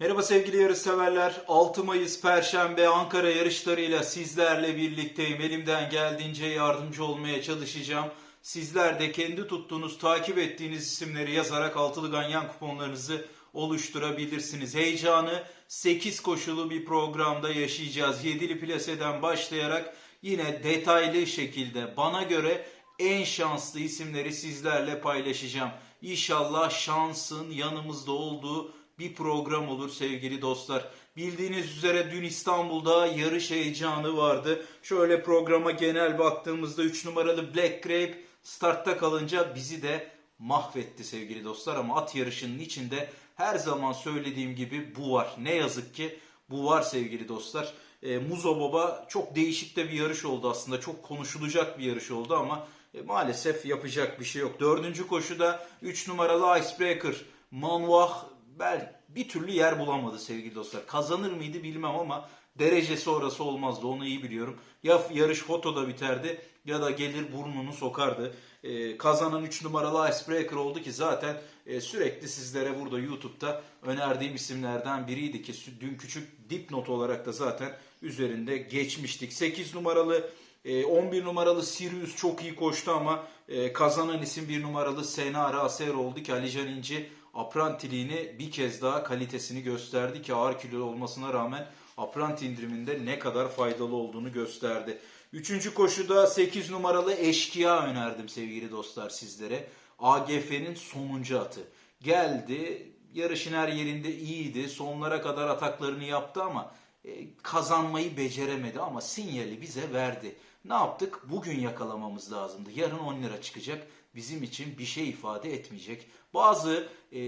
Merhaba sevgili yarış severler. 6 Mayıs Perşembe Ankara yarışlarıyla sizlerle birlikteyim. Elimden geldiğince yardımcı olmaya çalışacağım. Sizler de kendi tuttuğunuz, takip ettiğiniz isimleri yazarak altılı ganyan kuponlarınızı oluşturabilirsiniz. Heyecanı 8 koşulu bir programda yaşayacağız. 7'li plaseden başlayarak yine detaylı şekilde bana göre en şanslı isimleri sizlerle paylaşacağım. İnşallah şansın yanımızda olduğu bir program olur sevgili dostlar. Bildiğiniz üzere dün İstanbul'da yarış heyecanı vardı. Şöyle programa genel baktığımızda 3 numaralı Black Grape startta kalınca bizi de mahvetti sevgili dostlar. Ama at yarışının içinde her zaman söylediğim gibi bu var. Ne yazık ki bu var sevgili dostlar. E, Muzo Baba çok değişik de bir yarış oldu aslında. Çok konuşulacak bir yarış oldu ama e, maalesef yapacak bir şey yok. Dördüncü koşuda 3 numaralı Icebreaker Manuah bel bir türlü yer bulamadı sevgili dostlar. Kazanır mıydı bilmem ama derecesi orası olmazdı onu iyi biliyorum. Ya yarış fotoda biterdi ya da gelir burnunu sokardı. Ee, kazanan 3 numaralı Icebreaker oldu ki zaten e, sürekli sizlere burada YouTube'da önerdiğim isimlerden biriydi ki dün küçük dipnot olarak da zaten üzerinde geçmiştik. 8 numaralı e, 11 numaralı Sirius çok iyi koştu ama e, kazanan isim 1 numaralı Senara Aser oldu ki Alican İnci aprantiliğini bir kez daha kalitesini gösterdi ki ağır kilo olmasına rağmen apranti indiriminde ne kadar faydalı olduğunu gösterdi. Üçüncü koşuda 8 numaralı Eşkıya önerdim sevgili dostlar sizlere. AGF'nin sonuncu atı. Geldi yarışın her yerinde iyiydi. Sonlara kadar ataklarını yaptı ama e, kazanmayı beceremedi ama sinyali bize verdi. Ne yaptık? Bugün yakalamamız lazımdı. Yarın 10 lira çıkacak. Bizim için bir şey ifade etmeyecek. Bazı e,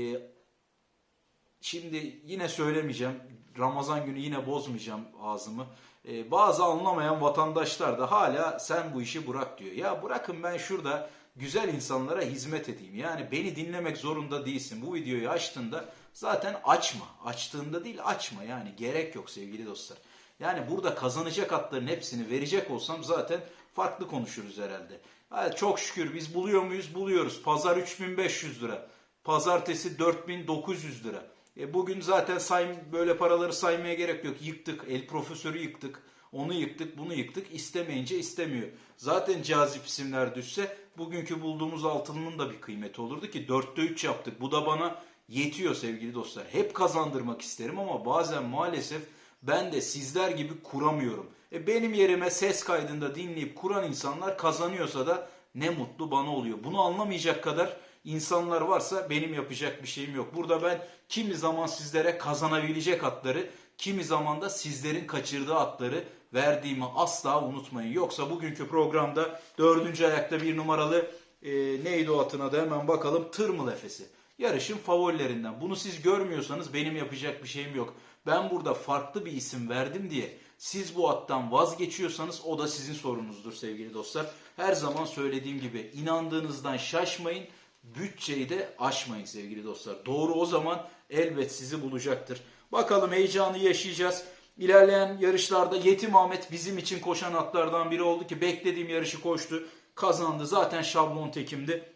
şimdi yine söylemeyeceğim. Ramazan günü yine bozmayacağım ağzımı. E, bazı anlamayan vatandaşlar da hala sen bu işi bırak diyor. Ya bırakın ben şurada güzel insanlara hizmet edeyim. Yani beni dinlemek zorunda değilsin. Bu videoyu açtığında zaten açma. Açtığında değil açma. Yani gerek yok sevgili dostlar. Yani burada kazanacak atların hepsini verecek olsam zaten farklı konuşuruz herhalde. Ha, çok şükür biz buluyor muyuz? Buluyoruz. Pazar 3500 lira. Pazartesi 4900 lira. E bugün zaten say, böyle paraları saymaya gerek yok. Yıktık. El profesörü yıktık. Onu yıktık, bunu yıktık. İstemeyince istemiyor. Zaten cazip isimler düşse bugünkü bulduğumuz altının da bir kıymeti olurdu ki 4'te 3 yaptık. Bu da bana yetiyor sevgili dostlar. Hep kazandırmak isterim ama bazen maalesef ben de sizler gibi kuramıyorum. E benim yerime ses kaydında dinleyip kuran insanlar kazanıyorsa da ne mutlu bana oluyor. Bunu anlamayacak kadar insanlar varsa benim yapacak bir şeyim yok. Burada ben kimi zaman sizlere kazanabilecek atları, kimi zaman da sizlerin kaçırdığı atları verdiğimi asla unutmayın. Yoksa bugünkü programda dördüncü ayakta bir numaralı e, neydi o atın adı hemen bakalım Tırmıl Efesi. Yarışın favorilerinden. Bunu siz görmüyorsanız benim yapacak bir şeyim yok. Ben burada farklı bir isim verdim diye siz bu attan vazgeçiyorsanız o da sizin sorunuzdur sevgili dostlar. Her zaman söylediğim gibi inandığınızdan şaşmayın, bütçeyi de aşmayın sevgili dostlar. Doğru o zaman elbet sizi bulacaktır. Bakalım heyecanı yaşayacağız. İlerleyen yarışlarda Yetim Ahmet bizim için koşan atlardan biri oldu ki beklediğim yarışı koştu. Kazandı. Zaten şablon tekimdi.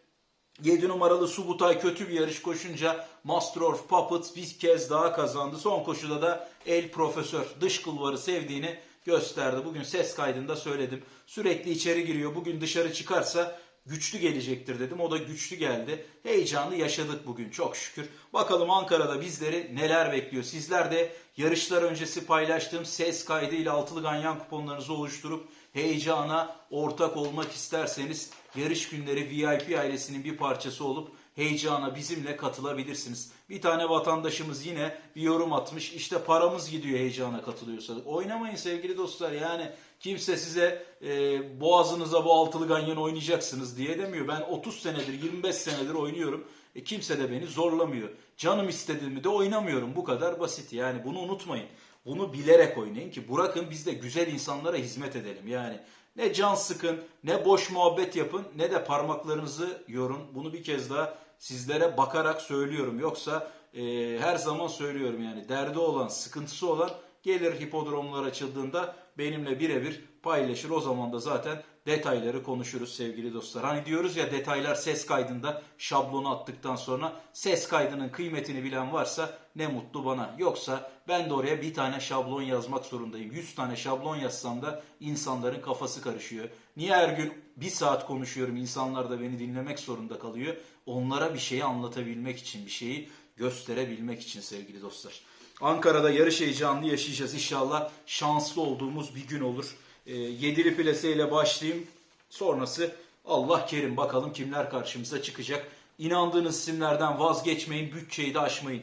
7 numaralı Subutay kötü bir yarış koşunca Master of bir kez daha kazandı. Son koşuda da El Profesör dış kulvarı sevdiğini gösterdi. Bugün ses kaydında söyledim. Sürekli içeri giriyor. Bugün dışarı çıkarsa güçlü gelecektir dedim. O da güçlü geldi. Heyecanlı yaşadık bugün çok şükür. Bakalım Ankara'da bizleri neler bekliyor. Sizler de yarışlar öncesi paylaştığım ses kaydıyla altılı ganyan kuponlarınızı oluşturup heyecana ortak olmak isterseniz yarış günleri VIP ailesinin bir parçası olup heyecana bizimle katılabilirsiniz. Bir tane vatandaşımız yine bir yorum atmış. İşte paramız gidiyor heyecana katılıyorsa. Oynamayın sevgili dostlar yani kimse size e, boğazınıza bu altılı ganyan oynayacaksınız diye demiyor. Ben 30 senedir 25 senedir oynuyorum. E, kimse de beni zorlamıyor. Canım istediğimi de oynamıyorum. Bu kadar basit yani bunu unutmayın. Bunu bilerek oynayın ki bırakın biz de güzel insanlara hizmet edelim. Yani ne can sıkın, ne boş muhabbet yapın, ne de parmaklarınızı yorun. Bunu bir kez daha sizlere bakarak söylüyorum. Yoksa e, her zaman söylüyorum yani derdi olan, sıkıntısı olan gelir hipodromlar açıldığında benimle birebir paylaşır. O zaman da zaten detayları konuşuruz sevgili dostlar. Hani diyoruz ya detaylar ses kaydında şablonu attıktan sonra ses kaydının kıymetini bilen varsa ne mutlu bana. Yoksa ben de oraya bir tane şablon yazmak zorundayım. 100 tane şablon yazsam da insanların kafası karışıyor. Niye her gün bir saat konuşuyorum insanlar da beni dinlemek zorunda kalıyor. Onlara bir şeyi anlatabilmek için, bir şeyi gösterebilmek için sevgili dostlar. Ankara'da yarış heyecanlı yaşayacağız inşallah. Şanslı olduğumuz bir gün olur. E, yedili plaseyle başlayayım. Sonrası Allah kerim bakalım kimler karşımıza çıkacak. İnandığınız isimlerden vazgeçmeyin, bütçeyi de aşmayın.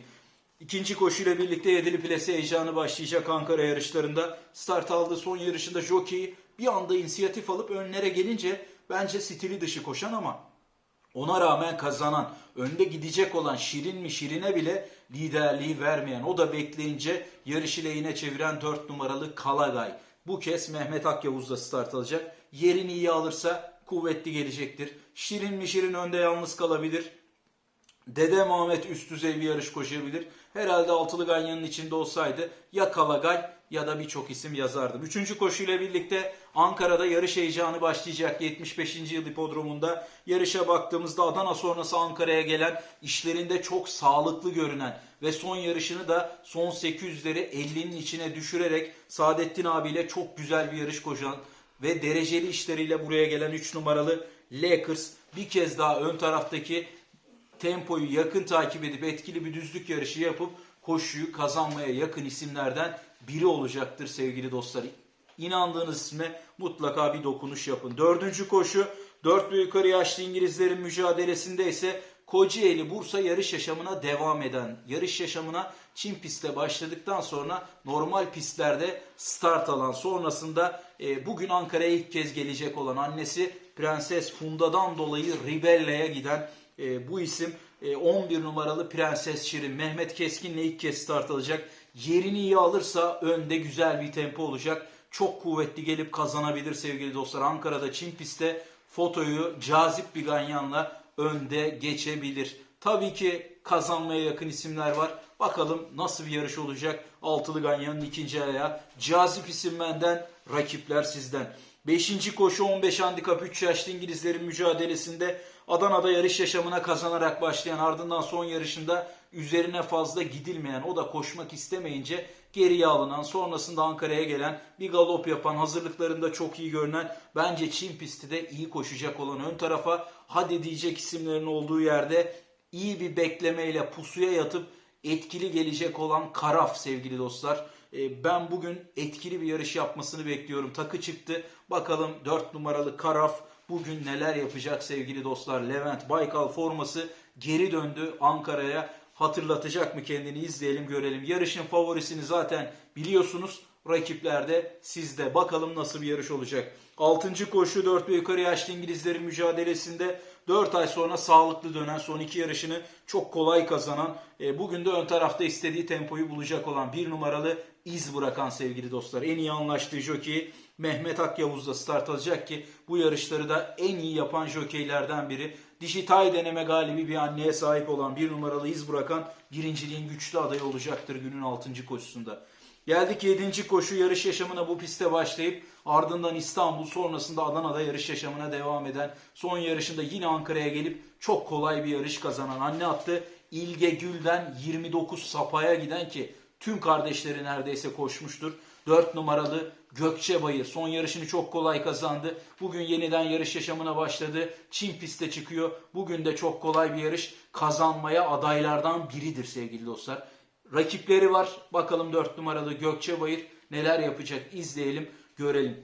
İkinci koşuyla birlikte yedili plase heyecanı başlayacak Ankara yarışlarında. Start aldığı son yarışında jockey bir anda inisiyatif alıp önlere gelince bence stili dışı koşan ama ona rağmen kazanan, önde gidecek olan Şirin mi Şirin'e bile liderliği vermeyen, o da bekleyince yarışı lehine çeviren 4 numaralı Kalagay. Bu kez Mehmet Akyavuz'da start alacak. Yerini iyi alırsa kuvvetli gelecektir. Şirin mi Şirin önde yalnız kalabilir. Dede Mehmet üst düzey bir yarış koşabilir. Herhalde altılı ganyanın içinde olsaydı ya Kalagay ya da birçok isim yazardım. Üçüncü koşuyla birlikte Ankara'da yarış heyecanı başlayacak 75. yıl hipodromunda. Yarışa baktığımızda Adana sonrası Ankara'ya gelen işlerinde çok sağlıklı görünen ve son yarışını da son 800'leri 50'nin içine düşürerek Saadettin abiyle çok güzel bir yarış koşan ve dereceli işleriyle buraya gelen 3 numaralı Lakers bir kez daha ön taraftaki tempoyu yakın takip edip etkili bir düzlük yarışı yapıp koşuyu kazanmaya yakın isimlerden biri olacaktır sevgili dostlar. İnandığınız isme mutlaka bir dokunuş yapın. Dördüncü koşu dört ve yukarı yaşlı İngilizlerin mücadelesinde ise Kocaeli Bursa yarış yaşamına devam eden, yarış yaşamına Çin pistte başladıktan sonra normal pistlerde start alan sonrasında e, bugün Ankara'ya ilk kez gelecek olan annesi Prenses Funda'dan dolayı Ribella'ya giden e, bu isim 11 numaralı Prenses Şirin Mehmet Keskin'le ilk kez start alacak. Yerini iyi alırsa önde güzel bir tempo olacak. Çok kuvvetli gelip kazanabilir sevgili dostlar. Ankara'da Çin pistte fotoyu cazip bir ganyanla önde geçebilir. Tabii ki kazanmaya yakın isimler var. Bakalım nasıl bir yarış olacak. Altılı Ganyan'ın ikinci ayağı. Cazip isim benden, rakipler sizden. Beşinci koşu 15 handikap 3 yaşlı İngilizlerin mücadelesinde Adana'da yarış yaşamına kazanarak başlayan ardından son yarışında üzerine fazla gidilmeyen o da koşmak istemeyince geriye alınan sonrasında Ankara'ya gelen bir galop yapan hazırlıklarında çok iyi görünen bence Çin pisti de iyi koşacak olan ön tarafa hadi diyecek isimlerin olduğu yerde iyi bir beklemeyle pusuya yatıp etkili gelecek olan Karaf sevgili dostlar. E, Ben bugün etkili bir yarış yapmasını bekliyorum. Takı çıktı. Bakalım 4 numaralı Karaf bugün neler yapacak sevgili dostlar. Levent Baykal forması geri döndü Ankara'ya. Hatırlatacak mı kendini izleyelim görelim. Yarışın favorisini zaten biliyorsunuz. Rakiplerde sizde. Bakalım nasıl bir yarış olacak. 6. koşu 4 ve yukarı yaşlı İngilizlerin mücadelesinde 4 ay sonra sağlıklı dönen son iki yarışını çok kolay kazanan e, bugün de ön tarafta istediği tempoyu bulacak olan bir numaralı iz bırakan sevgili dostlar. En iyi anlaştığı jockey Mehmet Akyavuz'da start alacak ki bu yarışları da en iyi yapan jokeylerden biri. Dijital deneme galibi bir anneye sahip olan bir numaralı iz bırakan birinciliğin güçlü adayı olacaktır günün 6. koşusunda. Geldik 7. koşu yarış yaşamına bu pistte başlayıp ardından İstanbul sonrasında Adana'da yarış yaşamına devam eden son yarışında yine Ankara'ya gelip çok kolay bir yarış kazanan anne attı. İlge Gül'den 29 sapaya giden ki tüm kardeşleri neredeyse koşmuştur. 4 numaralı Gökçebayır son yarışını çok kolay kazandı. Bugün yeniden yarış yaşamına başladı. Çin pistte çıkıyor. Bugün de çok kolay bir yarış kazanmaya adaylardan biridir sevgili dostlar. Rakipleri var. Bakalım 4 numaralı Gökçebayır neler yapacak izleyelim, görelim.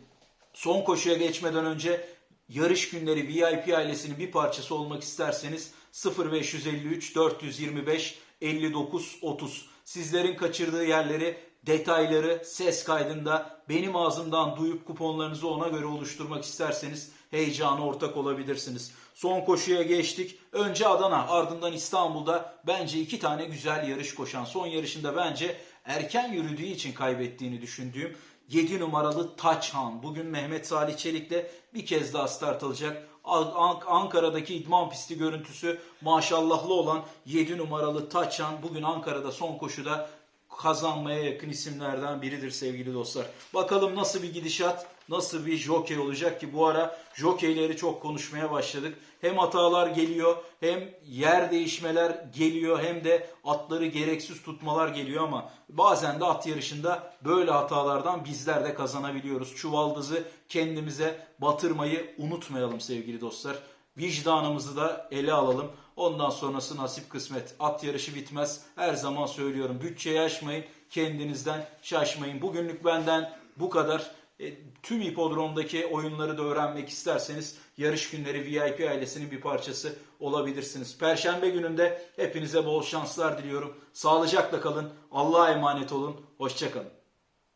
Son koşuya geçmeden önce yarış günleri VIP ailesinin bir parçası olmak isterseniz 0553 425 59 30 sizlerin kaçırdığı yerleri detayları ses kaydında benim ağzımdan duyup kuponlarınızı ona göre oluşturmak isterseniz heyecana ortak olabilirsiniz. Son koşuya geçtik. Önce Adana ardından İstanbul'da bence iki tane güzel yarış koşan. Son yarışında bence erken yürüdüğü için kaybettiğini düşündüğüm 7 numaralı Taçhan. Bugün Mehmet Salih Çelik'le bir kez daha start alacak. An- Ankara'daki idman pisti görüntüsü maşallahlı olan 7 numaralı Taçhan bugün Ankara'da son koşuda kazanmaya yakın isimlerden biridir sevgili dostlar. Bakalım nasıl bir gidişat, nasıl bir jokey olacak ki bu ara jokeyleri çok konuşmaya başladık. Hem hatalar geliyor, hem yer değişmeler geliyor, hem de atları gereksiz tutmalar geliyor ama bazen de at yarışında böyle hatalardan bizler de kazanabiliyoruz. Çuvaldızı kendimize batırmayı unutmayalım sevgili dostlar. Vicdanımızı da ele alalım. Ondan sonrası nasip kısmet. At yarışı bitmez. Her zaman söylüyorum. Bütçeyi aşmayın. Kendinizden şaşmayın. Bugünlük benden bu kadar. E, tüm hipodromdaki oyunları da öğrenmek isterseniz yarış günleri VIP ailesinin bir parçası olabilirsiniz. Perşembe gününde hepinize bol şanslar diliyorum. Sağlıcakla kalın. Allah'a emanet olun. Hoşçakalın.